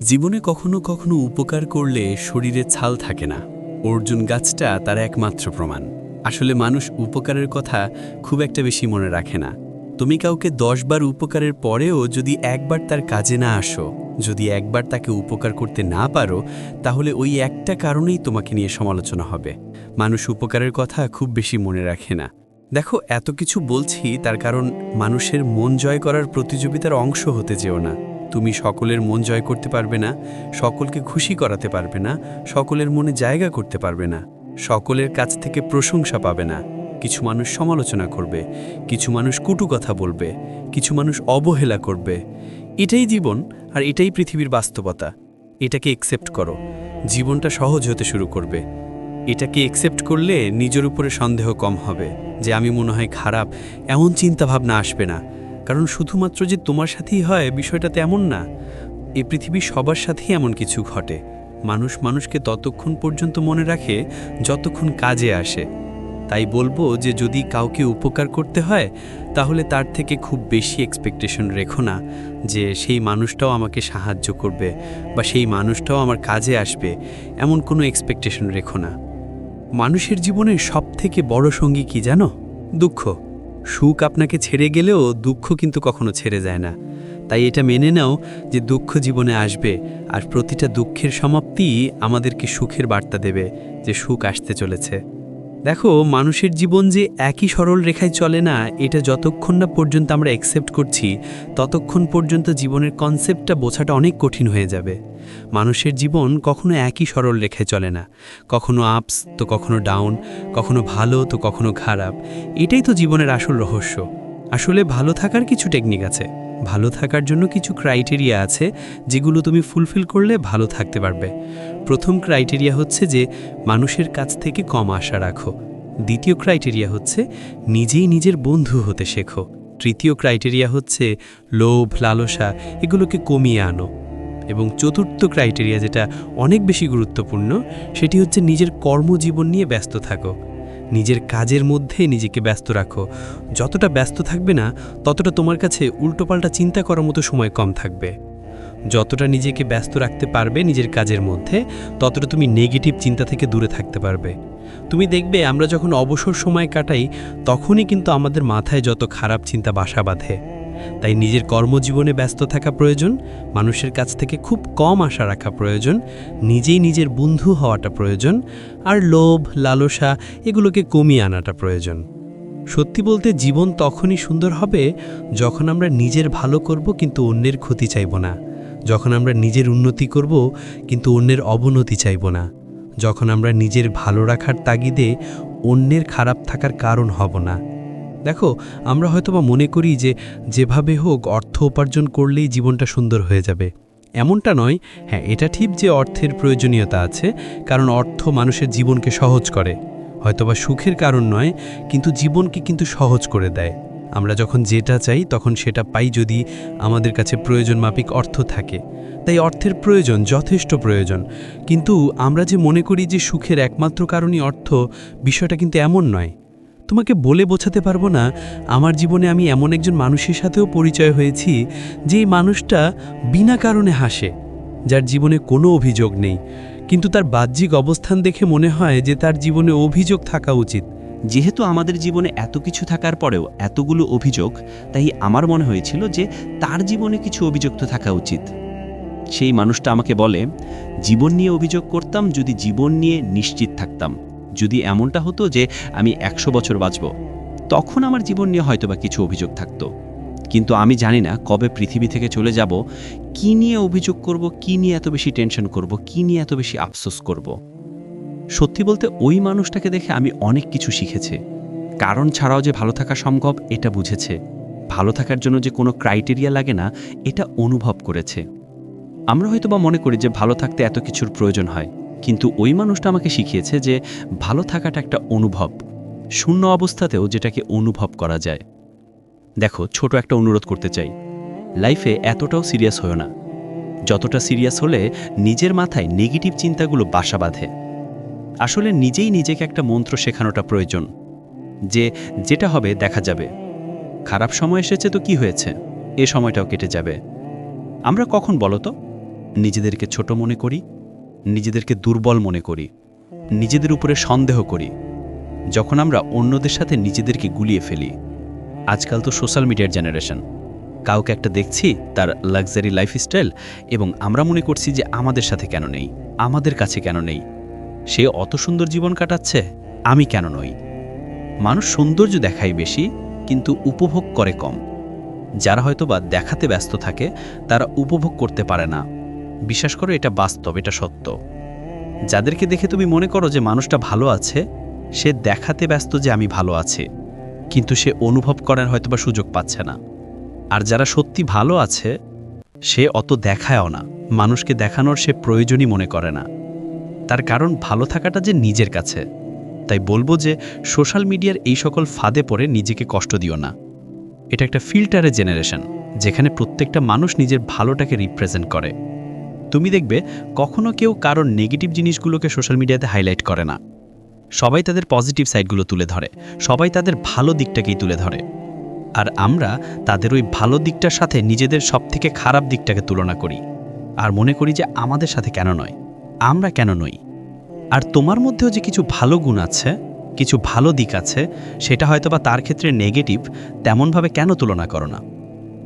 জীবনে কখনো কখনো উপকার করলে শরীরে ছাল থাকে না। অর্জুন গাছটা তার একমাত্র প্রমাণ। আসলে মানুষ উপকারের কথা খুব একটা বেশি মনে রাখে না। তুমি কাউকে দশবার উপকারের পরেও যদি একবার তার কাজে না আসো, যদি একবার তাকে উপকার করতে না পারো, তাহলে ওই একটা কারণেই তোমাকে নিয়ে সমালোচনা হবে। মানুষ উপকারের কথা খুব বেশি মনে রাখে না। দেখো, এত কিছু বলছি তার কারণ মানুষের মন জয় করার প্রতিযোগিতার অংশ হতে যেও না। তুমি সকলের মন জয় করতে পারবে না, সকলকে খুশি করাতে পারবে না, সকলের মনে জায়গা করতে পারবে না, সকলের কাছ থেকে প্রশংসা পাবে না। কিছু মানুষ সমালোচনা করবে, কিছু মানুষ কুটু কথা বলবে, কিছু মানুষ অবহেলা করবে। এটাই জীবন আর এটাই পৃথিবীর বাস্তবতা। এটাকে একসেপ্ট করো। জীবনটা সহজ হতে শুরু করবে। এটাকে একসেপ্ট করলে নিজের উপরে সন্দেহ কম হবে, যে আমি মনে হয় খারাপ, এমন চিন্তাভাবনা আসবে না। কারণ শুধুমাত্র যে তোমার সাথেই হয় বিষয়টা তেমন না। এ পৃথিবী সবার সাথেই এমন কিছু ঘটে। মানুষ মানুষকে ততক্ষণ পর্যন্ত মনে রাখে, যতক্ষণ কাজে আসে। তাই বলব যে যদি কাউকে উপকার করতে হয়, তাহলে তার থেকে খুব বেশি এক্সপেকটেশন রেখো না যে সেই মানুষটাও আমাকে সাহায্য করবে বা সেই মানুষটাও আমার কাজে আসবে, এমন কোনো এক্সপেকটেশন রেখো না। মানুষের জীবনের সবথেকে বড় সঙ্গী কি জানো? দুঃখ। সুখ আপনাকে ছেড়ে গেলেও দুঃখ কিন্তু কখনো ছেড়ে যায় না। তাই এটা মেনে নাও যে দুঃখ জীবনে আসবে আর প্রতিটা দুঃখের সমাপ্তি আমাদেরকে সুখের বার্তা দেবে যে সুখ আসতে চলেছে। দেখো, মানুষের জীবন যে একই সরল রেখায় চলে না, এটা যতক্ষণ না পর্যন্ত আমরা অ্যাকসেপ্ট করছি, ততক্ষণ পর্যন্ত জীবনের কনসেপ্টটা বোঝাটা অনেক কঠিন হয়ে যাবে। মানুষের জীবন কখনো একই সরল রেখায় চলে না। কখনো আপস তো কখনো ডাউন কখনো ভালো, তো কখনো খারাপ। এটাই তো জীবনের আসল রহস্য। আসলে ভালো থাকার কিছু টেকনিক আছে। ভালো থাকার জন্য কিছু ক্রাইটেরিয়া আছে যেগুলো তুমি ফুলফিল করলে ভালো থাকতে পারবে। প্রথম ক্রাইটেরিয়া হচ্ছে যে মানুষের কাছ থেকে কম আশা রাখো। দ্বিতীয় ক্রাইটেরিয়া হচ্ছে নিজেই নিজের বন্ধু হতে শেখো। তৃতীয় ক্রাইটেরিয়া হচ্ছে লোভ, লালসা, এগুলোকে কমিয়ে আনো। এবং চতুর্থ ক্রাইটেরিয়া যেটা অনেক বেশি গুরুত্বপূর্ণ, সেটি হচ্ছে নিজের কর্মজীবন নিয়ে ব্যস্ত থাকো। নিজের কাজের মধ্যে নিজেকে ব্যস্ত রাখো। যতটা ব্যস্ত থাকবে না, ততটা তোমার কাছে উল্টোপাল্টা চিন্তা করার মতো সময় কম থাকবে। যতটা নিজেকে ব্যস্ত রাখতে পারবে নিজের কাজের মধ্যে, ততটা তুমি নেগেটিভ চিন্তা থেকে দূরে থাকতে পারবে। তুমি দেখবে আমরা যখন অবসর সময় কাটাই, তখনই কিন্তু আমাদের মাথায় যত খারাপ চিন্তা বাসা বাঁধে। তাই নিজের কর্মজীবনে ব্যস্ত থাকা প্রয়োজন, মানুষের কাছ থেকে খুব কম আশা রাখা প্রয়োজন, নিজেই নিজের বন্ধু হওয়াটা প্রয়োজন, আর লোভ, লালসা এগুলোকে কমিয়ে আনাটা প্রয়োজন। সত্যি বলতে জীবন তখনই সুন্দর হবে যখন আমরা নিজের ভালো করব কিন্তু অন্যের ক্ষতি চাইব না। যখন আমরা নিজের উন্নতি করব কিন্তু অন্যের অবনতি চাইব না। যখন আমরা নিজের ভালো রাখার তাগিদে অন্যের খারাপ থাকার কারণ হব না। দেখো, আমরা হয়তোবা মনে করি যে যেভাবে হোক অর্থ উপার্জন করলেই জীবনটা সুন্দর হয়ে যাবে। এমনটা নয়। হ্যাঁ এটা ঠিক যে অর্থের প্রয়োজনীয়তা আছে, কারণ অর্থ মানুষের জীবনকে সহজ করে। হয়তোবা সুখের কারণ নয়, কিন্তু জীবনকে কিন্তু সহজ করে দেয়। আমরা যখন যেটা চাই, তখন সেটা পাই যদি আমাদের কাছে প্রয়োজন মাফিক অর্থ থাকে। তাই অর্থের প্রয়োজন যথেষ্ট প্রয়োজন। কিন্তু আমরা যে মনে করি যে সুখের একমাত্র কারণই অর্থ, বিষয়টা কিন্তু এমন নয়। তোমাকে বলে বোঝাতে পারব না, আমার জীবনে আমি এমন একজন মানুষের সাথেও পরিচয় হয়েছি যে মানুষটা বিনা কারণে হাসে, যার জীবনে কোনো অভিযোগ নেই। কিন্তু তার বাহ্যিক অবস্থান দেখে মনে হয় যে তার জীবনে অভিযোগ থাকা উচিত। যেহেতু আমাদের জীবনে এত কিছু থাকার পরেও এতগুলো অভিযোগ, তাই আমার মনে হয়েছিল যে তার জীবনে কিছু অভিযোগ তো থাকা উচিত। সেই মানুষটা আমাকে বলে, জীবন নিয়ে অভিযোগ করতাম যদি জীবন নিয়ে নিশ্চিত থাকতাম। যদি এমনটা হতো যে আমি একশো বছর বাঁচব, তখন আমার জীবন নিয়ে হয়তোবা কিছু অভিযোগ থাকতো। কিন্তু আমি জানি না কবে পৃথিবী থেকে চলে যাব, কি নিয়ে অভিযোগ করব, কি নিয়ে এত বেশি টেনশন করব, কি নিয়ে এত বেশি আফসোস করব। সত্যি বলতে ওই মানুষটাকে দেখে আমি অনেক কিছু শিখেছি। কারণ ছাড়াও যে ভালো থাকা সম্ভব, এটা বুঝেছে। ভালো থাকার জন্য যে কোনো ক্রাইটেরিয়া লাগে না, এটা অনুভব করেছে। আমরা হয়তো বা মনে করি যে ভালো থাকতে এত কিছুর প্রয়োজন হয়। কিন্তু ওই মানুষটা আমাকে শিখিয়েছে যে ভালো থাকাটা একটা অনুভব। শূন্য অবস্থাতেও যেটাকে অনুভব করা যায়। দেখো, ছোট একটা অনুরোধ করতে চাই। লাইফে এতটাও সিরিয়াস হও না। যতটা সিরিয়াস হলে নিজের মাথায় নেগেটিভ চিন্তাগুলো বাসা বাঁধে। আসলে নিজেই নিজেকে একটা মন্ত্র শেখানোটা প্রয়োজন। যে যেটা হবে দেখা যাবে। খারাপ সময় এসেছে তো কি হয়েছে? এ সময়টাও কেটে যাবে। আমরা কখন বলো তো? নিজেদেরকে ছোট মনে করি? নিজেদেরকে দুর্বল মনে করি, নিজেদের উপরে সন্দেহ করি, যখন আমরা অন্যদের সাথে নিজেদেরকে গুলিয়ে ফেলি। আজকাল তো সোশ্যাল মিডিয়ার জেনারেশন। কাউকে একটা দেখছি, তার লাক্সারি লাইফস্টাইল, এবং আমরা মনে করছি যে আমাদের সাথে কেন নেই, আমাদের কাছে কেন নেই? সে অত সুন্দর জীবন কাটাচ্ছে, আমি কেন নই? মানুষ সৌন্দর্য দেখায় বেশি, কিন্তু উপভোগ করে কম। যারা হয়তোবা দেখাতে ব্যস্ত থাকে, তারা উপভোগ করতে পারে না। বিশ্বাস করো, এটা বাস্তব, এটা সত্য। যাদেরকে দেখে তুমি মনে করো যে মানুষটা ভালো আছে, সে দেখাতে ব্যস্ত যে আমি ভালো আছি। কিন্তু সে অনুভব করার হয়তোবা সুযোগ পাচ্ছে না। আর যারা সত্যি ভালো আছে, সে অত দেখায়ও না। মানুষকে দেখানোর সে প্রয়োজনই মনে করে না। তার কারণ ভালো থাকাটা যে নিজের কাছে। তাই বলব যে সোশ্যাল মিডিয়ার এই সকল ফাঁদে পড়ে নিজেকে কষ্ট দিও না। এটা একটা ফিল্টারের জেনারেশন, যেখানে প্রত্যেকটা মানুষ নিজের ভালোটাকে রিপ্রেজেন্ট করে। তুমি দেখবে কখনো কেউ কারোর নেগেটিভ জিনিসগুলোকে সোশ্যাল মিডিয়াতে হাইলাইট করে না। সবাই তাদের পজিটিভ সাইডগুলো তুলে ধরে, সবাই তাদের ভালো দিকটাকেই তুলে ধরে। আর আমরা তাদের ওই ভালো দিকটার সাথে নিজেদের সবথেকে খারাপ দিকটাকে তুলনা করি। আর মনে করি যে আমাদের সাথে কেন নয়, আমরা কেন নই। আর তোমার মধ্যেও যে কিছু ভালো গুণ আছে, কিছু ভালো দিক আছে, সেটা হয়তোবা তার ক্ষেত্রে নেগেটিভ তেমনভাবে কেন তুলনা করো না?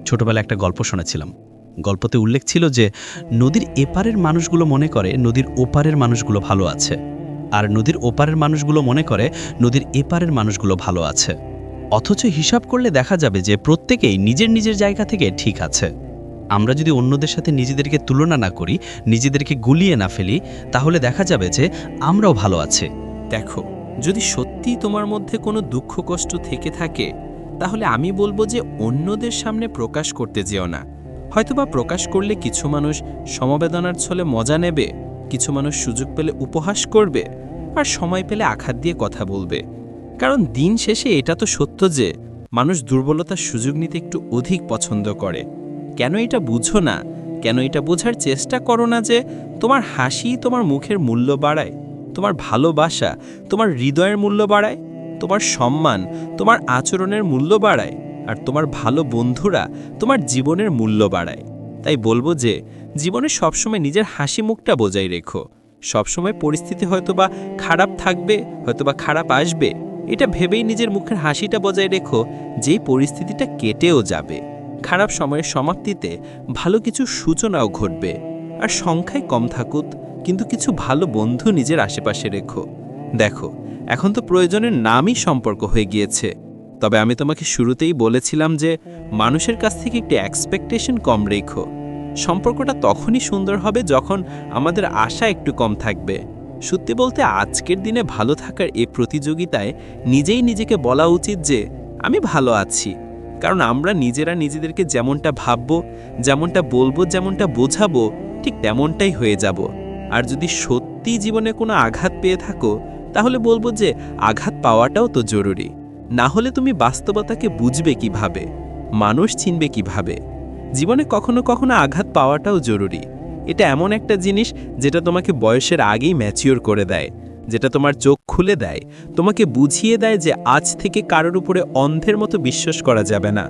ছোটবেলায় একটা গল্প শুনেছিলাম। গল্পতে উল্লেখ ছিল যে নদীর এপারের মানুষগুলো মনে করে নদীর ওপারের মানুষগুলো ভালো আছে। আর নদীর ওপারের মানুষগুলো মনে করে নদীর এপারের মানুষগুলো ভালো আছে। অথচ হিসাব করলে দেখা যাবে যে প্রত্যেকেই নিজের নিজের জায়গা থেকে ঠিক আছে। আমরা যদি অন্যদের সাথে নিজেদেরকে তুলনা না করি, নিজেদেরকে গুলিয়ে না ফেলি, তাহলে দেখা যাবে যে আমরাও ভালো আছে। দেখো, যদি সত্যিই তোমার মধ্যে কোনো দুঃখ কষ্ট থেকে থাকে, তাহলে আমি বলব যে অন্যদের সামনে প্রকাশ করতে যেও না। হয়তোবা প্রকাশ করলে কিছু মানুষ সমবেদনার ছলে মজা নেবে, কিছু মানুষ সুযোগ পেলে উপহাস করবে আর সময় পেলে আঘাত দিয়ে কথা বলবে। কারণ দিন শেষে এটা তো সত্য যে, মানুষ দুর্বলতার সুযোগ নিতে একটু অধিক পছন্দ করে। কেন এটা বুঝো না? কেন এটা বোঝার চেষ্টা করো না যে, তোমার হাসি তোমার মুখের মূল্য বাড়ায়, তোমার ভালোবাসা তোমার হৃদয়ের মূল্য বাড়ায়, তোমার সম্মান তোমার আচরণের মূল্য বাড়ায়। আর তোমার ভালো বন্ধুরা তোমার জীবনের মূল্য বাড়ায়। তাই বলব যে, জীবনে সবসময় নিজের হাসি মুখটা বজায় রেখো। সবসময় পরিস্থিতি হয়তোবা খারাপ থাকবে, হয়তোবা খারাপ আসবে, এটা ভেবেই নিজের মুখের হাসিটা বজায় রেখো, যেই পরিস্থিতিটা কেটেও যাবে। খারাপ সময়ের সমাপ্তিতে ভালো কিছু সূচনাও ঘটবে। আর সংখ্যায় কম থাকুক কিন্তু কিছু ভালো বন্ধু নিজের আশেপাশে রেখো। দেখো, এখন তো প্রয়োজনের নামই সম্পর্ক হয়ে গিয়েছে। তবে আমি তোমাকে শুরুতেই বলেছিলাম যে মানুষের কাছ থেকে একটি এক্সপেকটেশন কম রেখো। সম্পর্কটা তখনই সুন্দর হবে যখন আমাদের আশা একটু কম থাকবে। সত্যি বলতে আজকের দিনে ভালো থাকার এ প্রতিযোগিতায় নিজেই নিজেকে বলা উচিত যে আমি ভালো আছি। কারণ আমরা নিজেরা নিজেদেরকে যেমনটা ভাববো, যেমনটা বলব, যেমনটা বোঝাবো, ঠিক তেমনটাই হয়ে যাব। আর যদি সত্যি জীবনে কোনো আঘাত পেয়ে থাকো, তাহলে বলব যে আঘাত পাওয়াটাও তো জরুরি। না হলে তুমি বাস্তবতাকে বুঝবে কীভাবে, মানুষ চিনবে কীভাবে। জীবনে কখনো কখনো আঘাত পাওয়াটাও জরুরি। এটা এমন একটা জিনিস যেটা তোমাকে বয়সের আগেই ম্যাচিওর করে দেয়, যেটা তোমার চোখ খুলে দেয়, তোমাকে বুঝিয়ে দেয় যে আজ থেকে কারোর উপরে অন্ধের মতো বিশ্বাস করা যাবে না।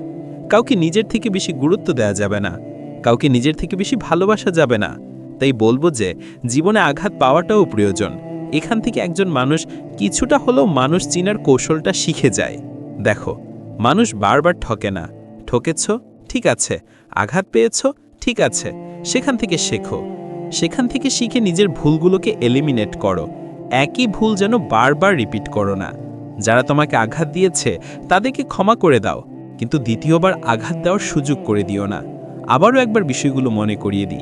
কাউকে নিজের থেকে বেশি গুরুত্ব দেওয়া যাবে না। কাউকে নিজের থেকে বেশি ভালোবাসা যাবে না। তাই বলব যে, জীবনে আঘাত পাওয়াটাও প্রয়োজন। এখান থেকে একজন মানুষ কিছুটা হলেও মানুষ চিনার কৌশলটা শিখে যায়। দেখো, মানুষ বারবার ঠকে না। ঠকেছ? ঠিক আছে। আঘাত পেয়েছ? ঠিক আছে। সেখান থেকে শেখো। সেখান থেকে শিখে নিজের ভুলগুলোকে এলিমিনেট করো। একই ভুল যেন বারবার রিপিট করো না। যারা তোমাকে আঘাত দিয়েছে, তাদেরকে ক্ষমা করে দাও। কিন্তু দ্বিতীয়বার আঘাত দেওয়ার সুযোগ করে দিও না। আবারও একবার বিষয়গুলো মনে করিয়ে দিই।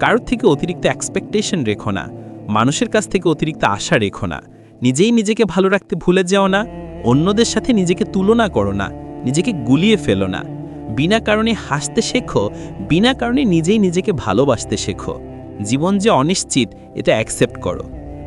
কারোর থেকে অতিরিক্ত এক্সপেকটেশন রেখো না। মানুষের কাছ থেকে অতিরিক্ত আশা রেখো না। নিজেই নিজেকে ভালো রাখতে ভুলে যাও না। অন্যদের সাথে নিজেকে তুলনা করো না। নিজেকে গুলিয়ে ফেলো না। বিনা কারণে হাসতে শেখো, বিনা কারণে নিজেই নিজেকে ভালোবাসতে শেখো। জীবন যে অনিশ্চিত, এটা অ্যাকসেপ্ট করো।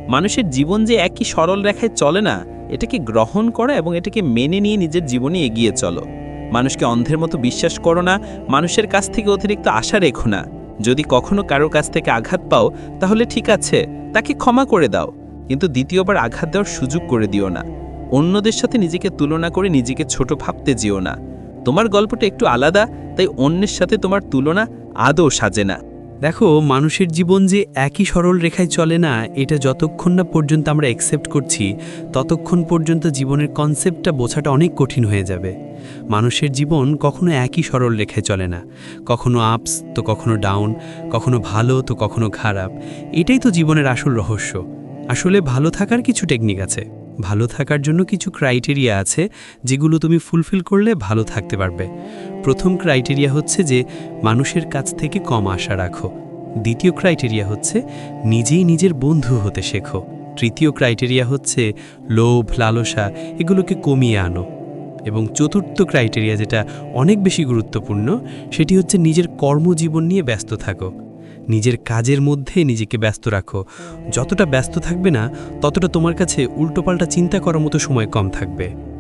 মানুষের জীবন যে একই সরল রেখায় চলে না, এটাকে গ্রহণ করো এবং এটাকে মেনে নিয়ে নিজের জীবনে এগিয়ে চলো। মানুষকে অন্ধের মতো বিশ্বাস করো না। মানুষের কাছ থেকে অতিরিক্ত আশা রেখো না। যদি কখনো কারও কাছ থেকে আঘাত পাও, তাহলে ঠিক আছে, তাকে ক্ষমা করে দাও। কিন্তু দ্বিতীয়বার আঘাত দেওয়ার সুযোগ করে দিও না। অন্যদের সাথে নিজেকে তুলনা করে নিজেকে ছোট ভাবতে যেও না। তোমার গল্পটা একটু আলাদা, তাই অন্যের সাথে তোমার তুলনা আদৌ সাজে না। দেখো, মানুষের জীবন যে একই সরল রেখায় চলে না, এটা যতক্ষণ না পর্যন্ত আমরা অ্যাকসেপ্ট করছি, ততক্ষণ পর্যন্ত জীবনের কনসেপ্টটা বোঝাটা অনেক কঠিন হয়ে যাবে। মানুষের জীবন কখনো একই সরল রেখায় চলে না। কখনো আপস তো কখনো ডাউন কখনো ভালো, তো কখনো খারাপ। এটাই তো জীবনের আসল রহস্য। আসলে ভালো থাকার কিছু টেকনিক আছে। ভালো থাকার জন্য কিছু ক্রাইটেরিয়া আছে, যেগুলো তুমি ফুলফিল করলে ভালো থাকতে পারবে। প্রথম ক্রাইটেরিয়া হচ্ছে যে মানুষের কাছ থেকে কম আশা রাখো। দ্বিতীয় ক্রাইটেরিয়া হচ্ছে নিজেই নিজের বন্ধু হতে শেখো। তৃতীয় ক্রাইটেরিয়া হচ্ছে লোভ, লালসা, এগুলোকে কমিয়ে আনো। এবং চতুর্থ ক্রাইটেরিয়া যেটা অনেক বেশি গুরুত্বপূর্ণ, সেটি হচ্ছে নিজের কর্মজীবন নিয়ে ব্যস্ত থাকো। নিজের কাজের মধ্যে নিজেকে ব্যস্ত রাখো। যতটা ব্যস্ত থাকবে না, ততটা তোমার কাছে উল্টোপাল্টা চিন্তা করার মতো সময় কম থাকবে।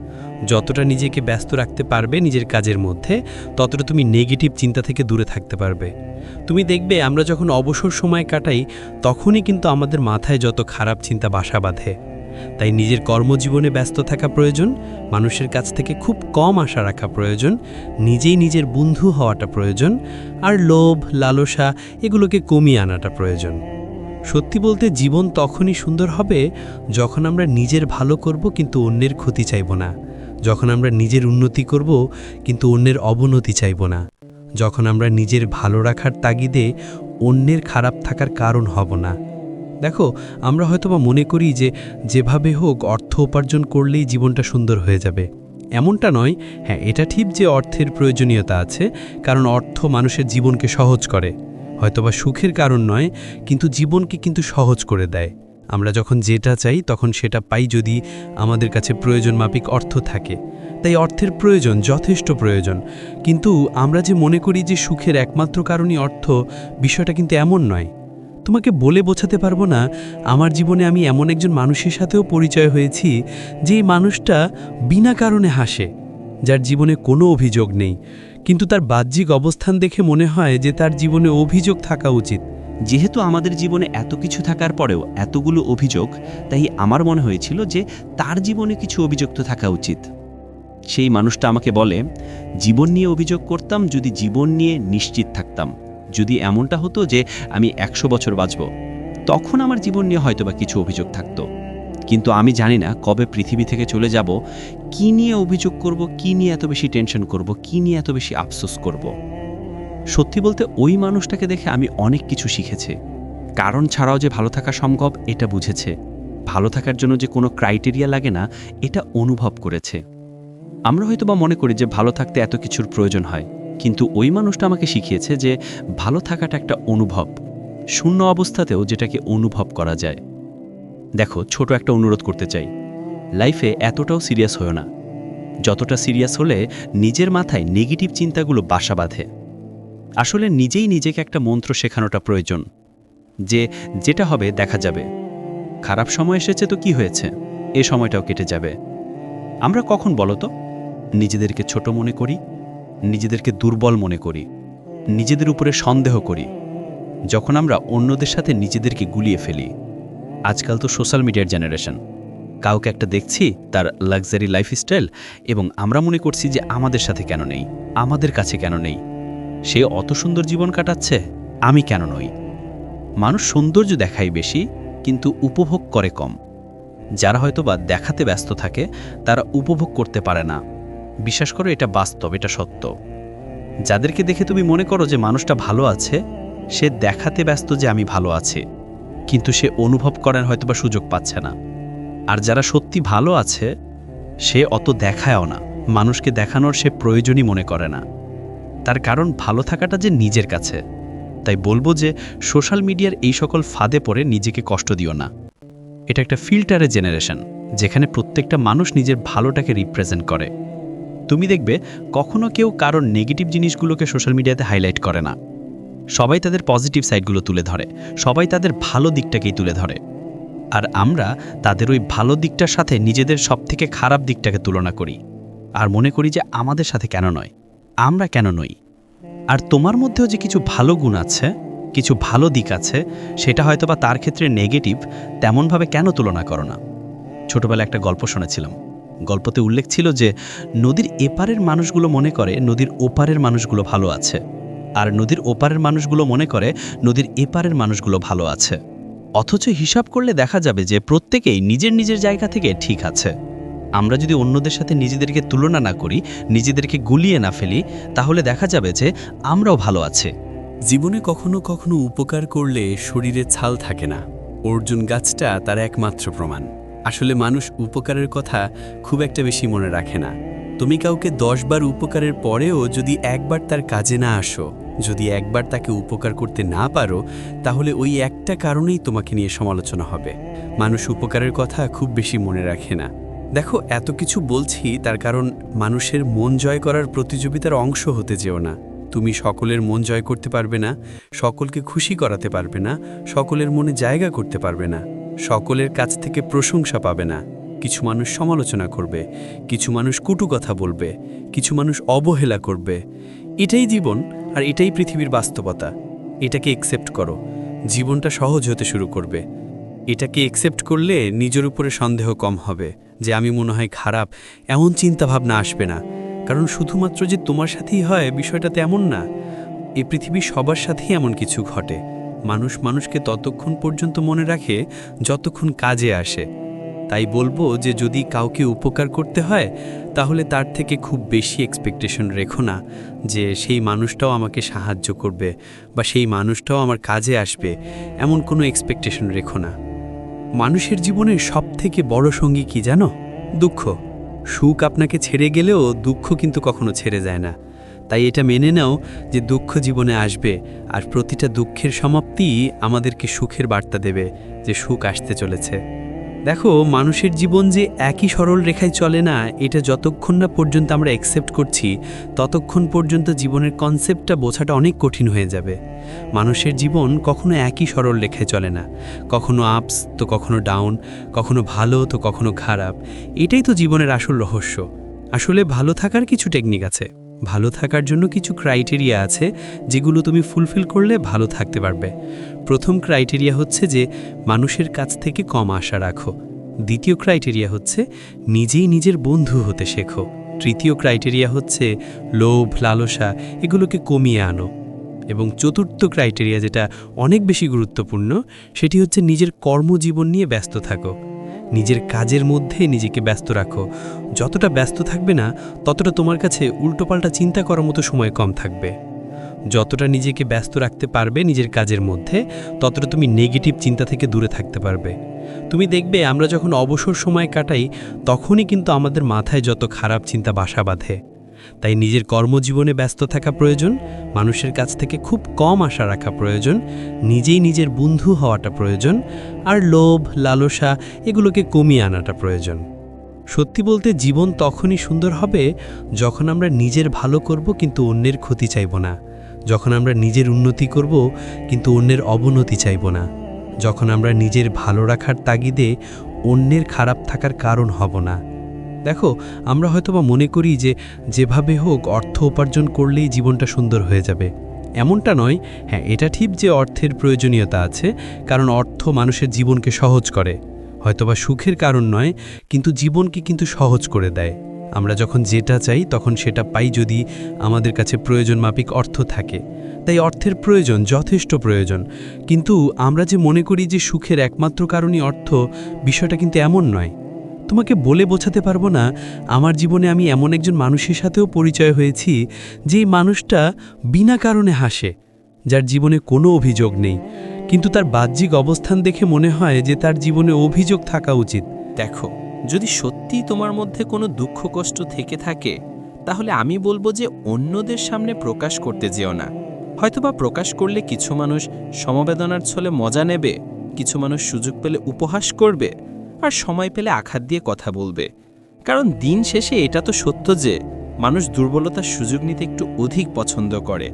যতটা নিজেকে ব্যস্ত রাখতে পারবে নিজের কাজের মধ্যে, ততটা তুমি নেগেটিভ চিন্তা থেকে দূরে থাকতে পারবে। তুমি দেখবে আমরা যখন অবসর সময় কাটাই, তখনই কিন্তু আমাদের মাথায় যত খারাপ চিন্তা বাসা বাঁধে। তাই নিজের কর্মজীবনে ব্যস্ত থাকা প্রয়োজন, মানুষের কাছ থেকে খুব কম আশা রাখা প্রয়োজন, নিজেই নিজের বন্ধু হওয়াটা প্রয়োজন, আর লোভ, লালসা এগুলোকে কমিয়ে আনাটা প্রয়োজন। সত্যি বলতে জীবন তখনই সুন্দর হবে যখন আমরা নিজের ভালো করব কিন্তু অন্যের ক্ষতি চাইব না। যখন আমরা নিজের উন্নতি করব, কিন্তু অন্যের অবনতি চাইব না। যখন আমরা নিজের ভালো রাখার তাগিদে অন্যের খারাপ থাকার কারণ হব না। দেখো, আমরা হয়তোবা মনে করি যে, যেভাবে হোক অর্থ উপার্জন করলেই জীবনটা সুন্দর হয়ে যাবে। এমনটা নয়। হ্যাঁ এটা ঠিক যে অর্থের প্রয়োজনীয়তা আছে, কারণ অর্থ মানুষের জীবনকে সহজ করে। হয়তোবা সুখের কারণ নয়, কিন্তু জীবনকে কিন্তু সহজ করে দেয়। আমরা যখন যেটা চাই, তখন সেটা পাই যদি আমাদের কাছে প্রয়োজন মাফিক অর্থ থাকে। তাই অর্থের প্রয়োজন যথেষ্ট প্রয়োজন। কিন্তু আমরা যে মনে করি যে সুখের একমাত্র কারণই অর্থ, বিষয়টা কিন্তু এমন নয়। তোমাকে বলে বোঝাতে পারব না, আমার জীবনে আমি এমন একজন মানুষের সাথেও পরিচয় হয়েছি, যে মানুষটা বিনা কারণে হাসে, যার জীবনে কোনো অভিযোগ নেই। কিন্তু তার বাহ্যিক অবস্থান দেখে মনে হয় যে তার জীবনে অভিযোগ থাকা উচিত। যেহেতু আমাদের জীবনে এত কিছু থাকার পরেও এতগুলো অভিযোগ, তাই আমার মনে হয়েছিল যে তার জীবনে কিছু অভিযোগ তো থাকা উচিত। সেই মানুষটা আমাকে বলে, জীবন নিয়ে অভিযোগ করতাম যদি জীবন নিয়ে নিশ্চিত থাকতাম। যদি এমনটা হতো যে আমি একশো বছর বাঁচব, তখন আমার জীবন নিয়ে হয়তোবা কিছু অভিযোগ থাকতো। কিন্তু আমি জানি না কবে পৃথিবী থেকে চলে যাব, কি নিয়ে অভিযোগ করব, কি নিয়ে এত বেশি টেনশন করব, কি নিয়ে এত বেশি আফসোস করব। সত্যি বলতে ওই মানুষটাকে দেখে আমি অনেক কিছু শিখেছি। কারণ ছাড়াও যে ভালো থাকা সম্ভব, এটা বুঝেছে। ভালো থাকার জন্য যে কোনো ক্রাইটেরিয়া লাগে না, এটা অনুভব করেছে। আমরা হয়তো বা মনে করি যে ভালো থাকতে এত কিছুর প্রয়োজন হয়, কিন্তু ওই মানুষটা আমাকে শিখিয়েছে যে ভালো থাকাটা একটা অনুভব। শূন্য অবস্থাতেও যেটাকে অনুভব করা যায়। দেখো, ছোট একটা অনুরোধ করতে চাই। লাইফে এতটাও সিরিয়াস হও না। যতটা সিরিয়াস হলে নিজের মাথায় নেগেটিভ চিন্তাগুলো বাসা বাঁধে। আসলে নিজেই নিজেকে একটা মন্ত্র শেখানোটা প্রয়োজন, যে যেটা হবে দেখা যাবে। খারাপ সময় এসেছে তো কি হয়েছে? এ সময়টাও কেটে যাবে। আমরা কখন বলো তো? নিজেদেরকে ছোট মনে করি, নিজেদেরকে দুর্বল মনে করি, নিজেদের উপরে সন্দেহ করি। যখন আমরা অন্যদের সাথে নিজেদেরকে গুলিয়ে ফেলি। আজকাল তো সোশ্যাল মিডিয়ার জেনারেশন। কাউকে একটা দেখছি, তার লাক্সারি লাইফস্টাইল, এবং আমরা মনে করছি যে আমাদের সাথে কেন নেই? আমাদের কাছে কেন নেই? সে অত সুন্দর জীবন কাটাচ্ছে, আমি কেন নই? মানুষ সৌন্দর্য দেখাই বেশি, কিন্তু উপভোগ করে কম। যারা হয়তোবা দেখাতে ব্যস্ত থাকে, তারা উপভোগ করতে পারে না। বিশ্বাস করো, এটা বাস্তব, এটা সত্য। যাদেরকে দেখে তুমি মনে করো যে মানুষটা ভালো আছে, সে দেখাতে ব্যস্ত যে আমি ভালো আছি। কিন্তু সে অনুভব করার হয়তোবা সুযোগ পাচ্ছে না। আর যারা সত্যি ভালো আছে, সে অত দেখায়ও না। মানুষকে দেখানোর সে প্রয়োজনই মনে করে না। তার কারণ ভালো থাকাটা যে নিজের কাছে। তাই বলব যে, সোশ্যাল মিডিয়ার এই সকল ফাঁদে পড়ে নিজেকে কষ্ট দিও না। এটা একটা ফিল্টারের জেনারেশন, যেখানে প্রত্যেকটা মানুষ নিজের ভালোটাকে রিপ্রেজেন্ট করে। তুমি দেখবে, কখনো কেউ কারোর নেগেটিভ জিনিসগুলোকে সোশ্যাল মিডিয়াতে হাইলাইট করে না। সবাই তাদের পজিটিভ সাইডগুলো তুলে ধরে, সবাই তাদের ভালো দিকটাকেই তুলে ধরে। আর আমরা তাদের ওই ভালো দিকটার সাথে নিজেদের সবথেকে খারাপ দিকটাকে তুলনা করি। আর মনে করি যে আমাদের সাথে কেন নয়। আমরা কেন নই? আর তোমার মধ্যেও যে কিছু ভালো গুণ আছে, কিছু ভালো দিক আছে, সেটা হয়তোবা তার ক্ষেত্রে নেগেটিভ তেমনভাবে কেন তুলনা করো না? ছোটবেলায় একটা গল্প শুনেছিলাম। গল্পতে উল্লেখ ছিল যে, নদীর এপারের মানুষগুলো মনে করে নদীর ওপারের মানুষগুলো ভালো আছে, আর নদীর ওপারের মানুষগুলো মনে করে নদীর এপারের মানুষগুলো ভালো আছে। অথচ হিসাব করলে দেখা যাবে যে প্রত্যেকেই নিজের নিজের জায়গা থেকে ঠিক আছে। আমরা যদি অন্যদের সাথে নিজেদেরকে তুলনা না করি, নিজেদেরকে গুলিয়ে না ফেলি, তাহলে দেখা যাবে যে আমরাও ভালো আছে। জীবনে কখনো কখনো উপকার করলে শরীরে ছাল থাকে না। অর্জুন গাছটা তার একমাত্র প্রমাণ। আসলে মানুষ উপকারের কথা খুব একটা বেশি মনে রাখে না। তুমি কাউকে দশবার উপকারের পরেও যদি একবার তার কাজে না আসো, যদি একবার তাকে উপকার করতে না পারো, তাহলে ওই একটা কারণেই তোমাকে নিয়ে সমালোচনা হবে। মানুষ উপকারের কথা খুব বেশি মনে রাখে না। দেখো, এত কিছু বলছি তার কারণ মানুষের মন জয় করার প্রতিযোগিতার অংশ হতে যেও না। তুমি সকলের মন জয় করতে পারবে না, সকলকে খুশি করাতে পারবে না, সকলের মনে জায়গা করতে পারবে না, সকলের কাছ থেকে প্রশংসা পাবে না। কিছু মানুষ সমালোচনা করবে, কিছু মানুষ কুটু কথা বলবে, কিছু মানুষ অবহেলা করবে। এটাই জীবন আর এটাই পৃথিবীর বাস্তবতা। এটাকে একসেপ্ট করো, জীবনটা সহজ হতে শুরু করবে। এটাকে একসেপ্ট করলে নিজের উপরে সন্দেহ কম হবে। যে আমি মনে হয় খারাপ, এমন চিন্তাভাবনা আসবে না। কারণ শুধুমাত্র যে তোমার সাথেই হয় বিষয়টা তেমন না। এ পৃথিবীর সবার সাথেই এমন কিছু ঘটে। মানুষ মানুষকে ততক্ষণ পর্যন্ত মনে রাখে, যতক্ষণ কাজে আসে। তাই বলব যে যদি কাউকে উপকার করতে হয়, তাহলে তার থেকে খুব বেশি এক্সপেকটেশন রেখো না যে সেই মানুষটাও আমাকে সাহায্য করবে বা সেই মানুষটাও আমার কাজে আসবে, এমন কোনো এক্সপেকটেশন রেখো না। মানুষের জীবনের সবথেকে বড় সঙ্গী কি জানো? দুঃখ। সুখ আপনাকে ছেড়ে গেলেও দুঃখ কিন্তু কখনো ছেড়ে যায় না। তাই এটা মেনে নাও যে দুঃখ জীবনে আসবে আর প্রতিটা দুঃখের সমাপ্তি আমাদেরকে সুখের বার্তা দেবে যে সুখ আসতে চলেছে। দেখো, মানুষের জীবন যে একই সরল রেখায় চলে না, এটা যতক্ষণ না পর্যন্ত আমরা অ্যাকসেপ্ট করছি, ততক্ষণ পর্যন্ত জীবনের কনসেপ্টটা বোঝাটা অনেক কঠিন হয়ে যাবে। মানুষের জীবন কখনো একই সরল রেখায় চলে না। কখনো আপস তো কখনো ডাউন কখনো ভালো, তো কখনো খারাপ। এটাই তো জীবনের আসল রহস্য। আসলে ভালো থাকার কিছু টেকনিক আছে। ভালো থাকার জন্য কিছু ক্রাইটেরিয়া আছে যেগুলো তুমি ফুলফিল করলে ভালো থাকতে পারবে। প্রথম ক্রাইটেরিয়া হচ্ছে যে মানুষের কাছ থেকে কম আশা রাখো। দ্বিতীয় ক্রাইটেরিয়া হচ্ছে নিজেই নিজের বন্ধু হতে শেখো। তৃতীয় ক্রাইটেরিয়া হচ্ছে লোভ, লালসা এগুলোকে কমিয়ে আনো। এবং চতুর্থ ক্রাইটেরিয়া যেটা অনেক বেশি গুরুত্বপূর্ণ, সেটি হচ্ছে নিজের কর্মজীবন নিয়ে ব্যস্ত থাকো। নিজের কাজের মধ্যে নিজেকে ব্যস্ত রাখো। যতটা ব্যস্ত থাকবে না, ততটা তোমার কাছে উল্টোপাল্টা চিন্তা করার মতো সময় কম থাকবে। যতটা নিজেকে ব্যস্ত রাখতে পারবে নিজের কাজের মধ্যে, ততটা তুমি নেগেটিভ চিন্তা থেকে দূরে থাকতে পারবে। তুমি দেখবে আমরা যখন অবসর সময় কাটাই, তখনই কিন্তু আমাদের মাথায় যত খারাপ চিন্তা বাসা বাঁধে। তাই নিজের কর্মজীবনে ব্যস্ত থাকা প্রয়োজন, মানুষের কাছ থেকে খুব কম আশা রাখা প্রয়োজন, নিজেই নিজের বন্ধু হওয়াটা প্রয়োজন, আর লোভ, লালসা এগুলোকে কমিয়ে আনাটা প্রয়োজন। সত্যি বলতে জীবন তখনই সুন্দর হবে যখন আমরা নিজের ভালো করব কিন্তু অন্যের ক্ষতি চাইব না। যখন আমরা নিজের উন্নতি করব কিন্তু অন্যের অবনতি চাইব না। যখন আমরা নিজের ভালো রাখার তাগিদে অন্যের খারাপ থাকার কারণ হব না। দেখো, আমরা হয়তোবা মনে করি যে যেভাবে হোক অর্থ উপার্জন করলেই জীবনটা সুন্দর হয়ে যাবে। এমনটা নয়। হ্যাঁ এটা ঠিক যে অর্থের প্রয়োজনীয়তা আছে, কারণ অর্থ মানুষের জীবনকে সহজ করে। হয়তোবা সুখের কারণ নয়, কিন্তু জীবনকে কিন্তু সহজ করে দেয়। আমরা যখন যেটা চাই, তখন সেটা পাই যদি আমাদের কাছে প্রয়োজন মাফিক অর্থ থাকে। তাই অর্থের প্রয়োজন যথেষ্ট প্রয়োজন। কিন্তু আমরা যে মনে করি যে সুখের একমাত্র কারণই অর্থ, বিষয়টা কিন্তু এমন নয়। তোমাকে বলে বোঝাতে পারব না, আমার জীবনে আমি এমন একজন মানুষের সাথেও পরিচয় হয়েছি যে মানুষটা বিনা কারণে হাসে, যার জীবনে কোনো অভিযোগ নেই। কিন্তু তার বাহ্যিক অবস্থান দেখে মনে হয় যে তার জীবনে অভিযোগ থাকা উচিত। দেখো, যদি সত্যিই তোমার মধ্যে কোনো দুঃখ কষ্ট থেকে থাকে, তাহলে আমি বলব যে অন্যদের সামনে প্রকাশ করতে যেও না। হয়তোবা প্রকাশ করলে কিছু মানুষ সমবেদনার ছলে মজা নেবে, কিছু মানুষ সুযোগ পেলে উপহাস করবে আর সময় পেলে আঘাত দিয়ে কথা বলবে। কারণ দিন শেষে এটা তো সত্য যে, মানুষ দুর্বলতার সুযোগ নিতে একটু অধিক পছন্দ করে।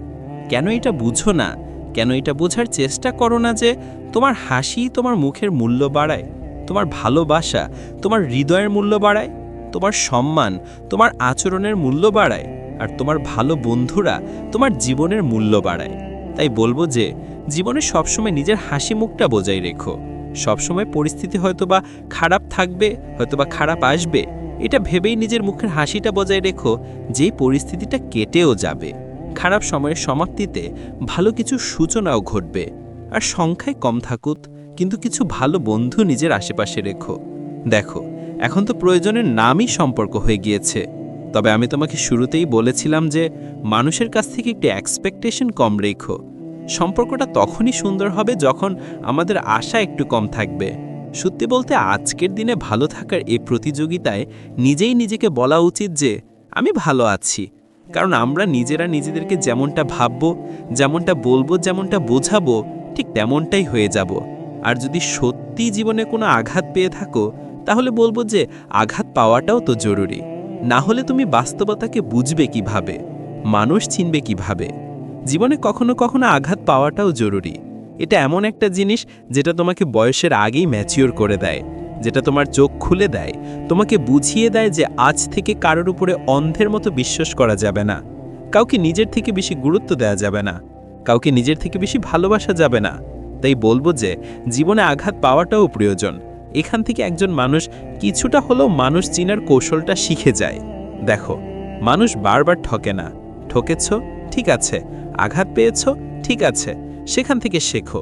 কেন এটা বুঝো না? কেন এটা বোঝার চেষ্টা করো না যে, তোমার হাসি তোমার মুখের মূল্য বাড়ায়, তোমার ভালোবাসা তোমার হৃদয়ের মূল্য বাড়ায়, তোমার সম্মান তোমার আচরণের মূল্য বাড়ায়, আর তোমার ভালো বন্ধুরা তোমার জীবনের মূল্য বাড়ায়। তাই বলব যে, জীবনে সবসময় নিজের হাসি মুখটা বজায় রেখো। সবসময় পরিস্থিতি হয়তোবা খারাপ থাকবে, হয়তোবা খারাপ আসবে। এটা ভেবেই নিজের মুখের হাসিটা বজায় রেখো যেই পরিস্থিতিটা কেটেও যাবে। খারাপ সময়ের সমাপ্তিতে ভালো কিছু সূচনাও ঘটবে। আর সংখ্যায় কম থাকুত, কিন্তু কিছু ভালো বন্ধু নিজের আশেপাশে রেখো। দেখো, এখন তো প্রয়োজনের নামই সম্পর্ক হয়ে গিয়েছে। তবে আমি তোমাকে শুরুতেই বলেছিলাম যে মানুষের কাছ থেকে একটি এক্সপেকটেশন কম রেখো। সম্পর্কটা তখনই সুন্দর হবে যখন আমাদের আশা একটু কম থাকবে। সত্যি বলতে আজকের দিনে ভালো থাকার এই প্রতিযোগিতায় নিজেই নিজেকে বলা উচিত যে, আমি ভালো আছি। কারণ আমরা নিজেরা নিজেদেরকে যেমনটা ভাববো, যেমনটা বলব, যেমনটা বোঝাবো, ঠিক তেমনটাই হয়ে যাব। আর যদি সত্যি জীবনে কোনো আঘাত পেয়ে থাকো, তাহলে বলব যে, আঘাত পাওয়াটাও তো জরুরি। না হলে তুমি বাস্তবতাকে বুঝবে কীভাবে? মানুষ চিনবে কীভাবে? জীবনে কখনো কখনো আঘাত পাওয়াটাও জরুরি। এটা এমন একটা জিনিস যেটা তোমাকে বয়সের আগেই ম্যাচিওর করে দেয়, যেটা তোমার চোখ খুলে দেয়, তোমাকে বুঝিয়ে দেয় যে আজ থেকে কারোর উপরে অন্ধের মতো বিশ্বাস করা যাবে না। কাউকে নিজের থেকে বেশি গুরুত্ব দেওয়া যাবে না। কাউকে নিজের থেকে বেশি ভালোবাসা যাবে না। তাই বলব যে, জীবনে আঘাত পাওয়াটাও প্রয়োজন। এখান থেকে একজন মানুষ কিছুটা হলেও মানুষ চিনার কৌশলটা শিখে যায়। দেখো, মানুষ বারবার ঠকে না। ঠকেছ? ঠিক আছে। আঘাত পেয়েছ? ঠিক আছে, সেখান থেকে শেখো।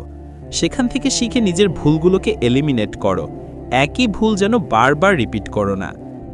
সেখান থেকে শিখে নিজের ভুলগুলোকে এলিমিনেট করো। একই ভুল যেন বারবার রিপিট করো না।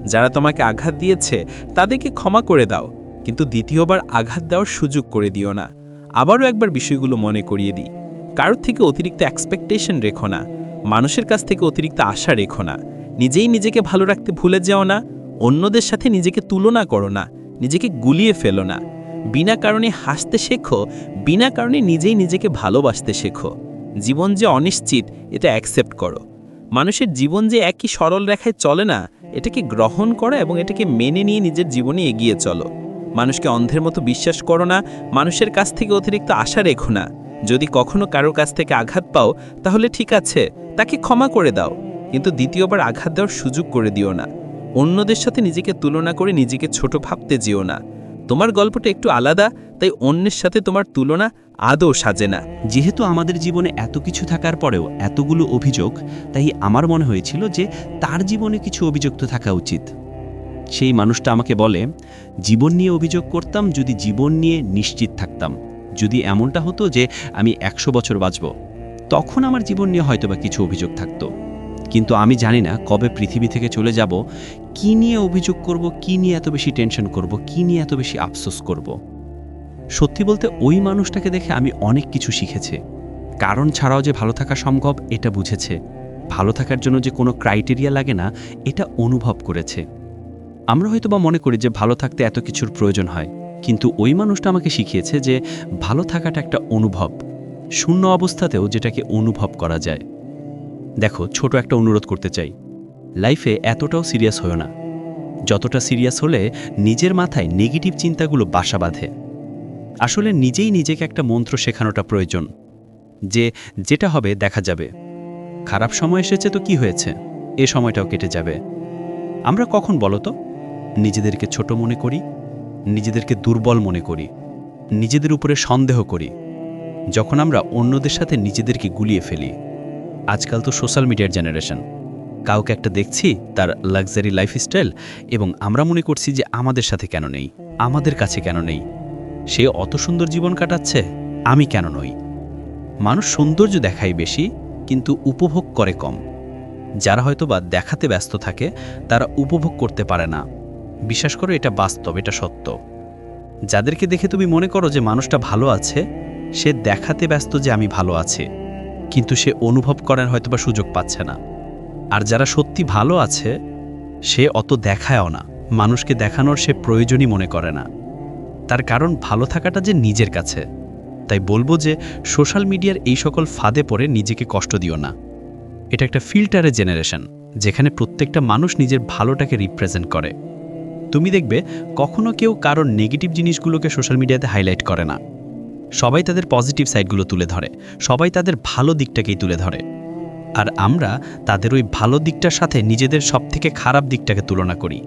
যারা তোমাকে আঘাত দিয়েছে, তাদেরকে ক্ষমা করে দাও, কিন্তু দ্বিতীয়বার আঘাত দেওয়ার সুযোগ করে দিও না। আবারও একবার বিষয়গুলো মনে করিয়ে দিই। কারোর থেকে অতিরিক্ত এক্সপেকটেশন রেখো না। মানুষের কাছ থেকে অতিরিক্ত আশা রেখো না। নিজেই নিজেকে ভালো রাখতে ভুলে যাও না। অন্যদের সাথে নিজেকে তুলনা করো না। নিজেকে গুলিয়ে ফেলো না। বিনা কারণে হাসতে শেখো, বিনা কারণে নিজেই নিজেকে ভালোবাসতে শেখো। জীবন যে অনিশ্চিত, এটা অ্যাকসেপ্ট করো। মানুষের জীবন যে একই সরল রেখায় চলে না, এটাকে গ্রহণ করো এবং এটাকে মেনে নিয়ে নিজের জীবনে এগিয়ে চলো। মানুষকে অন্ধের মতো বিশ্বাস করো না, মানুষের কাছ থেকে অতিরিক্ত আশা রেখো না। যদি কখনো কারোর কাছ থেকে আঘাত পাও, তাহলে ঠিক আছে, তাকে ক্ষমা করে দাও। কিন্তু দ্বিতীয়বার আঘাত দেওয়ার সুযোগ করে দিও না। অন্যদের সাথে নিজেকে তুলনা করে নিজেকে ছোট ভাবতে যেও না। তোমার গল্পটা একটু আলাদা, তাই অন্যের সাথে তোমার তুলনা আদৌ সাজে না। যেহেতু আমাদের জীবনে এত কিছু থাকার পরেও এতগুলো অভিযোগ, তাই আমার মনে হয়েছিল যে তার জীবনে কিছু অভিযোগ তো থাকা উচিত। সেই মানুষটা আমাকে বলে, জীবন নিয়ে অভিযোগ করতাম যদি জীবন নিয়ে নিশ্চিত থাকতাম। যদি এমনটা হতো যে আমি একশো বছর বাঁচব, তখন আমার জীবন নিয়ে হয়তোবা কিছু অভিযোগ থাকতো। কিন্তু আমি জানি না কবে পৃথিবী থেকে চলে যাব, কি নিয়ে অভিযোগ করব, কি নিয়ে এত বেশি টেনশন করব, কি নিয়ে এত বেশি আফসোস করব। সত্যি বলতে ওই মানুষটাকে দেখে আমি অনেক কিছু শিখেছি। কারণ ছাড়াও যে ভালো থাকা সম্ভব, এটা বুঝেছে। ভালো থাকার জন্য যে কোনো ক্রাইটেরিয়া লাগে না, এটা অনুভব করেছে। আমরা হয়তো বা মনে করি যে ভালো থাকতে এত কিছুর প্রয়োজন হয়, কিন্তু ওই মানুষটা আমাকে শিখিয়েছে যে ভালো থাকাটা একটা অনুভব। শূন্য অবস্থাতেও যেটাকে অনুভব করা যায়। দেখো, ছোট একটা অনুরোধ করতে চাই। লাইফে এতটাও সিরিয়াস হয়েও না। যতটা সিরিয়াস হলে নিজের মাথায় নেগেটিভ চিন্তাগুলো বাসা বাঁধে। আসলে নিজেই নিজেকে একটা মন্ত্র শেখানোটা প্রয়োজন, যে যেটা হবে দেখা যাবে। খারাপ সময় এসেছে তো কি হয়েছে? এ সময়টাও কেটে যাবে। আমরা কখন বলো তো? নিজেদেরকে ছোট মনে করি, নিজেদেরকে দুর্বল মনে করি, নিজেদের উপরে সন্দেহ করি, যখন আমরা অন্যদের সাথে নিজেদেরকে গুলিয়ে ফেলি। আজকাল তো সোশ্যাল মিডিয়ার জেনারেশন। কাউকে একটা দেখছি, তার লাক্সারি লাইফস্টাইল এবং আমরা মনে করছি যে আমাদের সাথে কেন নেই, আমাদের কাছে কেন নেই? সে অত সুন্দর জীবন কাটাচ্ছে, আমি কেন নই? মানুষ সৌন্দর্য দেখাই বেশি, কিন্তু উপভোগ করে কম। যারা হয়তো বা দেখাতে ব্যস্ত থাকে, তারা উপভোগ করতে পারে না। বিশ্বাস করো, এটা বাস্তব, এটা সত্য। যাদেরকে দেখে তুমি মনে করো যে মানুষটা ভালো আছে, সে দেখাতে ব্যস্ত যে আমি ভালো আছি। কিন্তু সে অনুভব করার হয়তোবা সুযোগ পাচ্ছে না। আর যারা সত্যি ভালো আছে, সে অত দেখায়ও না। মানুষকে দেখানোর সে প্রয়োজনই মনে করে না। তার কারণ ভালো থাকাটা যে নিজের কাছে। তাই বলব যে, সোশ্যাল মিডিয়ার এই সকল ফাঁদে পড়ে নিজেকে কষ্ট দিও না। এটা একটা ফিল্টারের জেনারেশন, যেখানে প্রত্যেকটা মানুষ নিজের ভালোটাকে রিপ্রেজেন্ট করে। তুমি দেখবে, কখনো কেউ কারোর নেগেটিভ জিনিসগুলোকে সোশ্যাল মিডিয়াতে হাইলাইট করে না। সবাই তাদের পজিটিভ সাইডগুলো তুলে ধরে, সবাই তাদের ভালো দিকটাকেই তুলে ধরে। আর আমরা তাদের ওই ভালো দিকটার সাথে নিজেদের সবথেকে খারাপ দিকটাকে তুলনা করি।